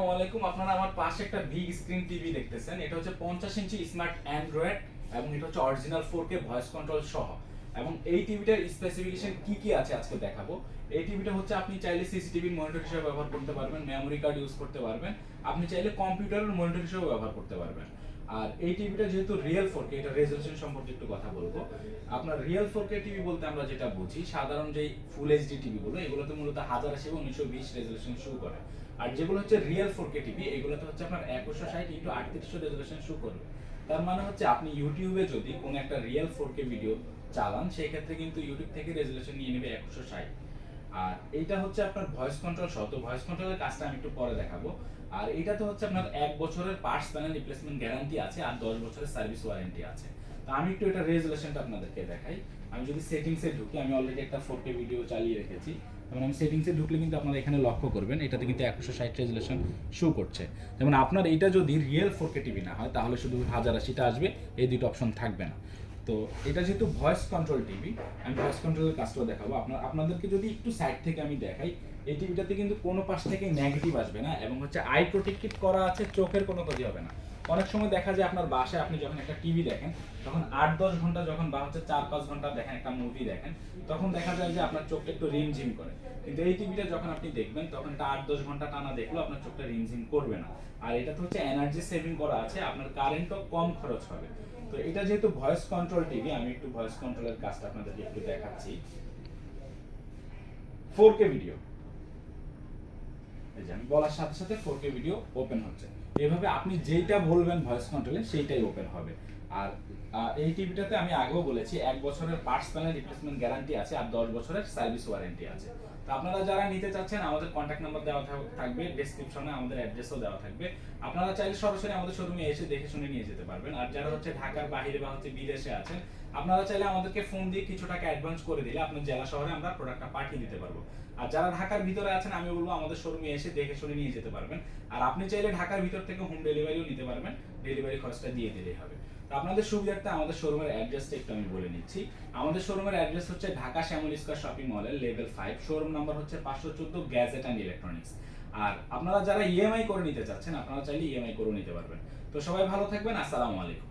আসসালামু আলাইকুম। আপনারা আমার পাশে একটা স্ক্রিন টিভি দেখতেছেন। এটা হচ্ছে পঞ্চাশ ইঞ্চি স্মার্ট অ্যান্ড্রয়েড এবং এটা হচ্ছে original four K voice control সহ। এবং এই টিভিটার স্পেসিফিকেশন কি কি আছে আজকে দেখাবো? এই টিভিটা হচ্ছে আপনি চাইলে সিসিটিভির মনিটর হিসেবে ব্যবহার করতে পারবেন মেমোরি কার্ড ইউজ করতে পারবেন। আপনি চাইলে কম্পিউটারের মনিটর হিসেবে ব্যবহার করতে পারবেন। আর এই টিভিটা যেহেতু রিয়েল ফোর কে এটা রেজলিউশন সম্পর্কে একটু কথা বলব। আপনার রিয়েল ফোর কে টিভি বলতে আমরা যেটা বুঝি, সাধারণ যেই ফুল এইচডি টিভি গুলো, এগুলোতে মূলত হাজার আশি উনিশশো বিশ রেজলিউশন শো করে। আর যেগুলো হচ্ছে রিয়েল ফোর কে টিভি এগুলোতে হচ্ছে আপনার একশো ষাট ইন্টু আটত্রিশশো রেজুলেশন শো করবে। তার মানে হচ্ছে আপনি ইউটিউবে যদি কোনো একটা রিয়েল ফোর কে ভিডিও চালান, সেই ক্ষেত্রে কিন্তু ইউটিউব থেকে রেজুলেশন নিয়ে নেবে একশো ষাট। আর এইটা হচ্ছে আপনার ভয়েস কন্ট্রোল সহ। তো ভয়েস কন্ট্রোলের কাজটা আমি একটু পরে দেখাবো। আর এটা তো হচ্ছে আপনার এক বছরের পার্টস প্যানেল রিপ্লেসমেন্ট গ্যারান্টি আছে আর দশ বছরের সার্ভিস ওয়ারেন্টি আছে। তো আমি একটু এটা রেজুলেশনটা আপনাদেরকে দেখাই। আমি যদি সেটিংসে ঢুকি, আমি অলরেডি একটা ফোর কে ভিডিও চালিয়ে রেখেছি। যেমন আমি সেটিংসে ঢুকলে কিন্তু আপনারা এখানে লক্ষ্য করবেন, এটাতে কিন্তু একশো ষাট রেজুলেশন শো করছে। যেমন আপনার এটা যদি রিয়েল ফোর কে টিভি না হয়, তাহলে শুধু হাজার আশিটা আসবে, এই দুটো অপশন থাকবে না। তো এটা যেহেতু ভয়েস কন্ট্রোল টিভি আমি ভয়েস কন্ট্রোলের কাজটা দেখাবো। আপনার, আপনাদেরকে যদি একটু সাইড থেকে আমি দেখাই, এই টিভিটাতে কিন্তু কোনো পাশ থেকে নেগেটিভ আসবে না এবং হচ্ছে আই প্রোটেক্টিভ করা আছে, চোখের কোনো ক্ষতি হবে না। অনেক সময় দেখা যায় আপনার বাসায় আপনি যখন একটা টিভি দেখেন, তখন আট দশ ঘণ্টা যখন বা হচ্ছে চার পাঁচ ঘণ্টা দেখেন একটা মুভি দেখেন, তখন দেখা যায় যে আপনার চোখটা একটু রিমঝিম করে। কিন্তু এই টিভিটা যখন আপনি দেখবেন, তখন এটা আট দশ ঘণ্টা টানা দেখলেও আপনার চোখটা রিমঝিম করবে না। আর এটা তো হচ্ছে এনার্জি সেভিং করা আছে, আপনার কারেন্টও কম খরচ হবে। তো এটা যেহেতু ভয়েস কন্ট্রোল টিভি, আমি একটু ভয়েস কন্ট্রোলের কাজটা আপনাদেরকে একটু দেখাচ্ছি। ফোর কে ভিডিও বলার সাথে সাথে ফোর কে ভিডিও ওপেন হচ্ছে। এভাবে আপনি যেইটা বলবেন ভয়েস কন্ট্রোলে সেইটাই ওপেন হবে। আর এই টিভিটাতে আমি আগেও বলেছি, এক বছরের পার্টস প্যানেল রিপ্লেসমেন্ট গ্যারান্টি আছে আর দশ বছরের সার্ভিস ওয়ারেন্টি আছে। তো আপনারা যারা নিতে চাচ্ছেন, আমাদের কন্ট্যাক্ট নাম্বার দেওয়া থাকবে ডেসক্রিপশনে আমাদের অ্যাড্রেসও দেওয়া থাকবে। আপনারা চাইলে সরাসরি আমাদের শোরুমে এসে দেখে শুনে নিয়ে যেতে পারবেন। আর যারা হচ্ছে ঢাকার বাইরে বা হচ্ছে বিদেশে আছেন, আপনারা চাইলে আমাদেরকে ফোন দিয়ে কিছু টাকা অ্যাডভান্স করে দিলে আপনার জেলা শহরে আমরা প্রোডাক্টটা পাঠিয়ে দিতে পারব। আর যারা ঢাকার ভিতরে আছেন আমি বলব আমাদের শোরুমে এসে দেখে শুনে নিয়ে যেতে পারবেন। আর আপনি চাইলে ঢাকার ভিতর থেকে হোম ডেলিভারিও নিতে পারবেন। ডেলিভারি খরচটা দিয়ে দিলেই হবে। আপনাদের সুবিধার্থে আমাদের শোরুমের অ্যাড্রেসটা একটু আমি বলে নিচ্ছি। আমাদের শোরুমের অ্যাড্রেস হচ্ছে ঢাকা শ্যামল স্কোয়ার শপিং মলের লেভেল ফাইভ শোরুম নাম্বার হচ্ছে পাঁচশো চোদ্দ গ্যাজেট অ্যান্ড ইলেকট্রনিক্স আর আপনারা যারা ইএমআই করে নিতে চাচ্ছেন, আপনারা চাইলে ইএমআই করে নিতে পারবেন। তো সবাই ভালো থাকবেন, আসসালামু আলাইকুম।